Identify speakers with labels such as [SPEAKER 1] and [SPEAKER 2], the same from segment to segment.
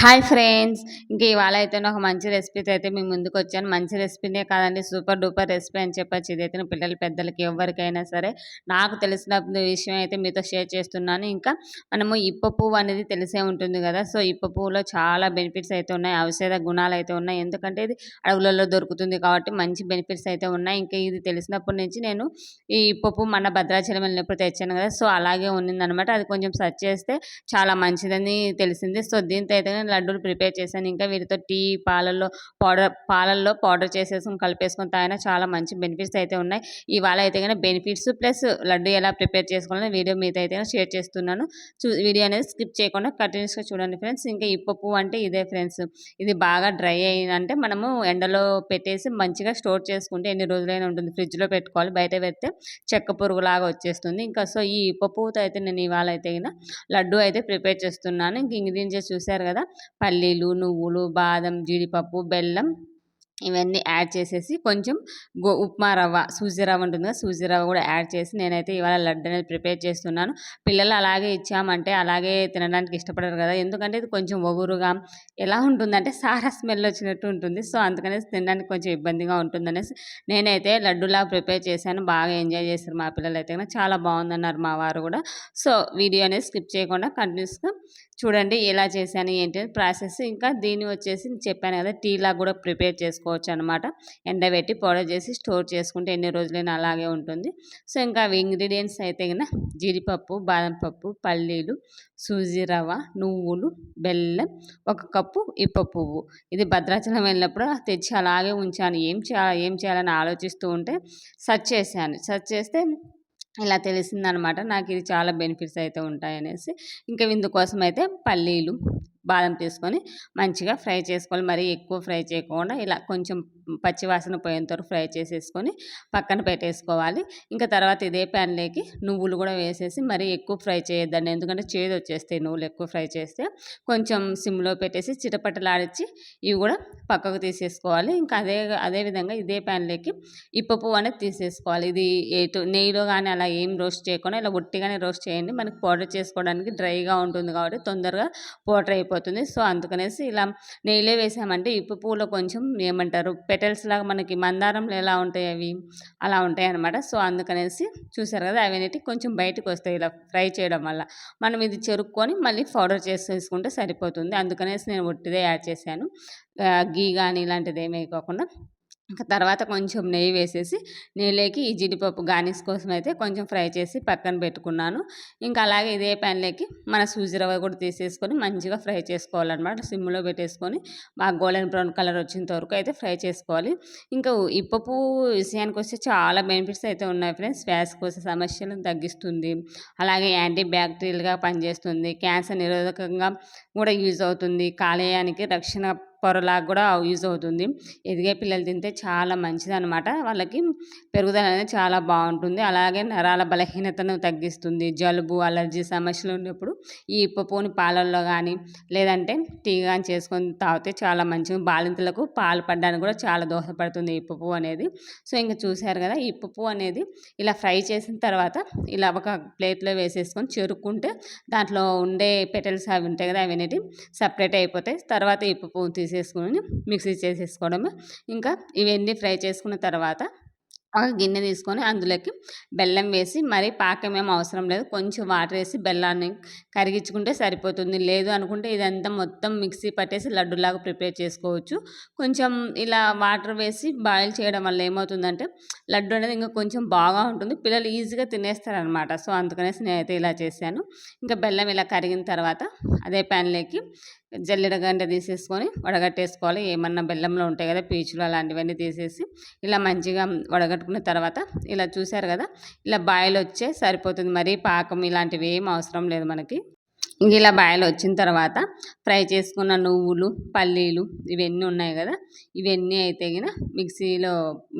[SPEAKER 1] Hi friends ఇంకా ఇవాళ అయితే ఒక మంచి రెసిపీతో అయితే మీ ముందుకు వచ్చాను. మంచి రెసిపీనే కాదండి సూపర్ డూపర్ రెసిపీ అని చెప్పచ్చు. ఇదైతే పిల్లల పెద్దలకి ఎవరికైనా సరే నాకు తెలిసిన విషయం అయితే మీతో షేర్ చేస్తున్నాను. ఇంకా మనము ఇప్ప పువ్వు అనేది తెలిసే ఉంటుంది కదా సో ఇప్ప పువ్వులో చాలా బెనిఫిట్స్ అయితే ఉన్నాయి. ఔషధ గుణాలు అయితే ఉన్నాయి. ఎందుకంటే ఇది అడవులలో దొరుకుతుంది కాబట్టి మంచి బెనిఫిట్స్ అయితే ఉన్నాయి. ఇంకా ఇది తెలిసినప్పటి నుంచి నేను ఈ ఇప్ప పువ్వు మన భద్రాచలం వెళ్ళినప్పుడు తెచ్చాను కదా సో అలాగే ఉన్నిందనమాట. అది కొంచెం సెర్చ్ చేస్తే చాలా మంచిదని తెలిసింది. సో దీంతో అయితే లడ్డూలు ప్రిపేర్ చేశాను. ఇంకా వీటితో టీ పాలల్లో పౌడర్ పాలల్లో పౌడర్ చేసేసుకుని కలిపేసుకొని తాగినా చాలా మంచి బెనిఫిట్స్ అయితే ఉన్నాయి. ఇవాళ అయితే కానీ బెనిఫిట్స్ ప్లస్ లడ్డు ఎలా ప్రిపేర్ చేసుకోవాలని వీడియో మీతో అయితే షేర్ చేస్తున్నాను. చూ వీడియో అనేది స్కిప్ చేయకుండా కంటిన్యూస్గా చూడండి ఫ్రెండ్స్. ఇంకా ఇప్ప పువ్వు అంటే ఇదే ఫ్రెండ్స్. ఇది బాగా డ్రై అయిందంటే మనము ఎండలో పెట్టేసి మంచిగా స్టోర్ చేసుకుంటే ఎన్ని రోజులైనా ఉంటుంది. ఫ్రిడ్జ్లో పెట్టుకోవాలి బయట పెడితే చెక్క పురుగులాగా వచ్చేస్తుంది. ఇంకా సో ఈ ఇప్ప పువ్వుతో అయితే నేను ఇవాళ అయితే లడ్డు అయితే ప్రిపేర్ చేస్తున్నాను. ఇంక ఇంగ్రీడియంట్స్ చూసారు కదా పల్లీలు నువ్వులు బాదం జీడిపప్పు బెల్లం ఇవన్నీ యాడ్ చేసేసి కొంచెం గో ఉప్మా రవ్వ సూజీ రవ్వ ఉంటుంది కదా సూజీ రవ్వ కూడా యాడ్ చేసి నేనైతే ఇవాళ లడ్డు అనేది ప్రిపేర్ చేస్తున్నాను. పిల్లలు అలాగే ఇచ్చామంటే అలాగే తినడానికి ఇష్టపడరు కదా ఎందుకంటే ఇది కొంచెం ఒగురుగా ఎలా ఉంటుందంటే సారా స్మెల్ వచ్చినట్టు ఉంటుంది. సో అందుకనేసి తినడానికి కొంచెం ఇబ్బందిగా ఉంటుందనేసి నేనైతే లడ్డులా ప్రిపేర్ చేశాను. బాగా ఎంజాయ్ చేశారు మా పిల్లలు అయితే చాలా బాగుందన్నారు మా వారు కూడా. సో వీడియో అనేది స్కిప్ చేయకుండా కంటిన్యూస్గా చూడండి ఎలా చేశాను ఏంటి ప్రాసెస్. ఇంకా దీన్ని వచ్చేసి చెప్పాను కదా టీలా కూడా ప్రిపేర్ తీసుకోవచ్చు అనమాట ఎండబెట్టి పౌడర్ చేసి స్టోర్ చేసుకుంటే ఎన్ని రోజులైనా అలాగే ఉంటుంది. సో ఇంకా అవి ఇంగ్రీడియంట్స్ అయితే కనుక జీడిపప్పు బాదం పప్పు పల్లీలు సూజీ రవ్వ నువ్వులు బెల్లం ఒక కప్పు ఇప్ప పువ్వు. ఇది భద్రాచలం వెళ్ళినప్పుడు తెచ్చి అలాగే ఉంచాను. ఏం చేయాలి ఏం చేయాలని ఆలోచిస్తూ ఉంటే సర్చ్ చేశాను. సర్చ్ చేస్తే ఇలా తెలిసిందనమాట నాకు ఇది చాలా బెనిఫిట్స్ అయితే ఉంటాయనేసి. ఇంకా ఇందుకోసం అయితే పల్లీలు బాదం తీసుకొని మంచిగా ఫ్రై చేసుకోవాలి. మరీ ఎక్కువ ఫ్రై చేయకుండా ఇలా కొంచెం పచ్చివాసన పోయేంత వరకు ఫ్రై చేసేసుకొని పక్కన పెట్టేసుకోవాలి. ఇంకా తర్వాత ఇదే ప్యాన్లోకి నువ్వులు కూడా వేసేసి మరీ ఎక్కువ ఫ్రై చేయొద్దండి. ఎందుకంటే చేదు వచ్చేస్తాయి నువ్వులు ఎక్కువ ఫ్రై చేస్తే. కొంచెం సిమ్లో పెట్టేసి చిటపట్టలాడిచ్చి ఇవి కూడా పక్కకు తీసేసుకోవాలి. ఇంకా అదే అదేవిధంగా ఇదే ప్యాన్లోకి ఇప్ప పువ్వు అనేది తీసేసుకోవాలి. ఇది ఎటు నెయ్యిలో కానీ అలా ఏం రోస్ట్ చేయకుండా ఇలా ఒట్టిగానే రోస్ట్ చేయండి. మనకి పౌడర్ చేసుకోవడానికి డ్రైగా ఉంటుంది కాబట్టి తొందరగా పౌడర్ అయిపోతుంది. సో అందుకనేసి ఇలా నెయ్యిలో వేసామంటే ఇప్పు పువ్వులో కొంచెం ఏమంటారు పెటల్స్ లాగా మనకి మందారంలో ఎలా ఉంటాయి అవి? అలా ఉంటాయి అనమాట సో అందుకనేసి చూసారు కదా అవి కొంచెం బయటకు వస్తాయి ఇలా ఫ్రై చేయడం వల్ల. మనం ఇది చెరుక్కొని మళ్ళీ పౌడర్ చేసేసుకుంటే సరిపోతుంది. అందుకనేసి నేను ఒట్టిదే యాడ్ చేశాను. గీ కానీ ఇలాంటిది ఏమీ కాకుండా తర్వాత కొంచెం నెయ్యి వేసేసి నెయ్యిలోకి ఈ జీడిపప్పు గార్నిష్ కోసం అయితే కొంచెం ఫ్రై చేసి పక్కన పెట్టుకున్నాను. ఇంకా అలాగే ఇదే ప్యాన్లోకి మన సూజీ రవ్వ కూడా తీసేసుకొని మంచిగా ఫ్రై చేసుకోవాలన్నమాట. సిమ్లో పెట్టేసుకొని బాగా గోల్డెన్ బ్రౌన్ కలర్ వచ్చేంత వరకు అయితే ఫ్రై చేసుకోవాలి. ఇంకా ఇప్పపు విషయానికి వస్తే చాలా బెనిఫిట్స్ అయితే ఉన్నాయి ఫ్రెండ్స్. కోసం సమస్యలను తగ్గిస్తుంది. అలాగే యాంటీ బ్యాక్టీరియల్గా పనిచేస్తుంది. క్యాన్సర్ నిరోధకంగా కూడా యూజ్ అవుతుంది. కాలేయానికి రక్షణ పొరలాగా కూడా యూజ్ అవుతుంది. ఎదిగే పిల్లలు తింటే చాలా మంచిది అనమాట వాళ్ళకి పెరుగుదల అనేది చాలా బాగుంటుంది. అలాగే నరాల బలహీనతను తగ్గిస్తుంది. జలుబు అలర్జీ సమస్యలు ఉన్నప్పుడు ఈ ఇప్పపోని పాలల్లో కానీ లేదంటే టీ కానీ చేసుకొని తాగితే చాలా మంచిది. బాలింతలకు పాలు పడ్డానికి కూడా చాలా దోహదపడుతుంది ఈ పువ్వు అనేది. సో ఇంకా చూశారు కదా ఈ పువ్వు అనేది ఇలా ఫ్రై చేసిన తర్వాత ఇలా ఒక ప్లేట్లో వేసేసుకొని చెరుక్కుంటే దాంట్లో ఉండే పెటల్స్ అవి ఉంటాయి కదా అవి అనేవి సపరేట్ అయిపోతాయి. తర్వాత ఈ పువ్వు తీసేసుకొని మిక్సీ చేసేసుకోవడమే. ఇంకా ఇవన్నీ ఫ్రై చేసుకున్న తర్వాత ఒక గిన్నె తీసుకొని అందులోకి బెల్లం వేసి మరీ పాకం ఏం అవసరం లేదు. కొంచెం వాటర్ వేసి బెల్లాన్ని కరిగించుకుంటే సరిపోతుంది. లేదు అనుకుంటే ఇదంతా మొత్తం మిక్సీ పట్టేసి లడ్డులాగా ప్రిపేర్ చేసుకోవచ్చు. కొంచెం ఇలా వాటర్ వేసి బాయిల్ చేయడం వల్ల ఏమవుతుందంటే లడ్డు అనేది ఇంకా కొంచెం బాగా ఉంటుంది. పిల్లలు ఈజీగా తినేస్తారనమాట సో అందుకనేసి నేనైతే ఇలా చేశాను. ఇంకా బెల్లం ఇలా కరిగిన తర్వాత అదే ప్యాన్లోకి జల్లెడ గంట తీసేసుకొని వడగట్టేసుకోవాలి. ఏమన్నా బెల్లంలో ఉంటాయి కదా పీచులు అలాంటివన్నీ తీసేసి ఇలా మంచిగా వడగట్టుకున్న తర్వాత ఇలా చూసారు కదా ఇలా బాయిల్ వచ్చే సరిపోతుంది. మరి పాకం ఇలాంటివి ఏం అవసరం లేదు మనకి. ఇలా బాయిల్ వచ్చిన తర్వాత ఫ్రై చేసుకున్న నువ్వులు పల్లీలు ఇవన్నీ ఉన్నాయి కదా ఇవన్నీ అయితే గిన మిక్సీలో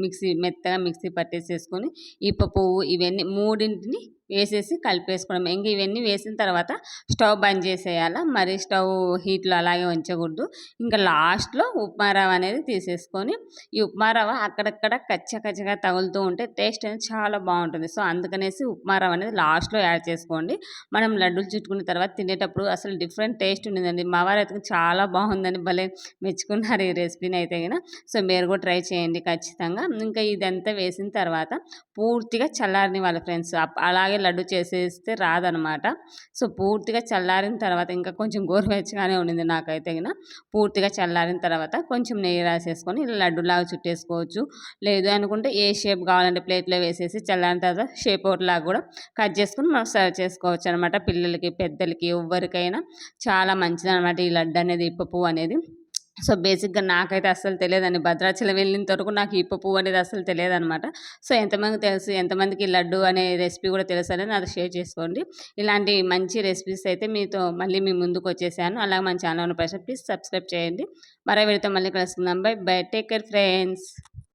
[SPEAKER 1] మిక్సీ మెత్తగా మిక్సీ పట్టేసేసుకొని ఇప్ప పువ్వు ఇవన్నీ మూడింటిని వేసేసి కలిపేసుకోవడం. ఇంక ఇవన్నీ వేసిన తర్వాత స్టవ్ బంద్ చేసేయాలి? మరి స్టవ్ హీట్లో అలాగే ఉంచకూడదు. ఇంకా లాస్ట్లో ఉప్మా రవ్వ అనేది తీసేసుకొని ఈ ఉప్మా రవ్వ అక్కడక్కడ కచ్చ కచ్చగా తగులుతూ ఉంటే టేస్ట్ అనేది చాలా బాగుంటుంది. సో అందుకనేసి ఉప్మా రవ్వ అనేది లాస్ట్లో యాడ్ చేసుకోండి. మనం లడ్డూలు చుట్టుకున్న తర్వాత తినేటప్పుడు అసలు డిఫరెంట్ టేస్ట్ ఉండిందండి. మా వారు అయితే చాలా బాగుందని భలే మెచ్చుకున్నారు ఈ రెసిపీని అయితే కనుక సో మీరు కూడా ట్రై చేయండి ఖచ్చితంగా. ఇంకా ఇదంతా వేసిన తర్వాత పూర్తిగా చల్లారిని వాళ్ళ ఫ్రెండ్స్ అలాగే లడ్డు చేసేస్తే రాదనమాట. సో పూర్తిగా చల్లారిన తర్వాత ఇంకా కొంచెం గోరువెచ్చగానే ఉండింది నాకైతే గిన. పూర్తిగా చల్లారిన తర్వాత కొంచెం నెయ్యి రాసేసుకొని లడ్డులాగా చుట్టేసుకోవచ్చు. లేదు అనుకుంటే ఏ షేప్ కావాలంటే ప్లేట్లో వేసేసి చల్లారిన తర్వాత షేప్ ఒకటిలాగా కూడా కట్ చేసుకుని మనం సర్వ్ చేసుకోవచ్చు అనమాట. పిల్లలకి పెద్దలకి ఎవరికైనా చాలా మంచిది అనమాట ఈ లడ్డు అనేది ఇప్ప పువ్వు అనేది. సో బేసిక్గా నాకైతే అస్సలు తెలియదండి. భద్రాచలం వెళ్ళిన వరకు నాకు ఇప్ప పువ్వు అనేది అసలు తెలియదు అనమాట సో ఎంతమందికి తెలుసు ఎంతమందికి లడ్డు అనే రెసిపీ కూడా తెలుసు అనేది నాతో షేర్ చేసుకోండి. ఇలాంటి మంచి రెసిపీస్ అయితే మీతో మళ్ళీ మీ ముందుకు వచ్చేసాను అలాగే మన ఛానల్ ఉన్న ప్లీజ్ సబ్స్క్రైబ్ చేయండి. మరో వీడితో మళ్ళీ కలుసుకుందాం. Bye bye. Take care friends.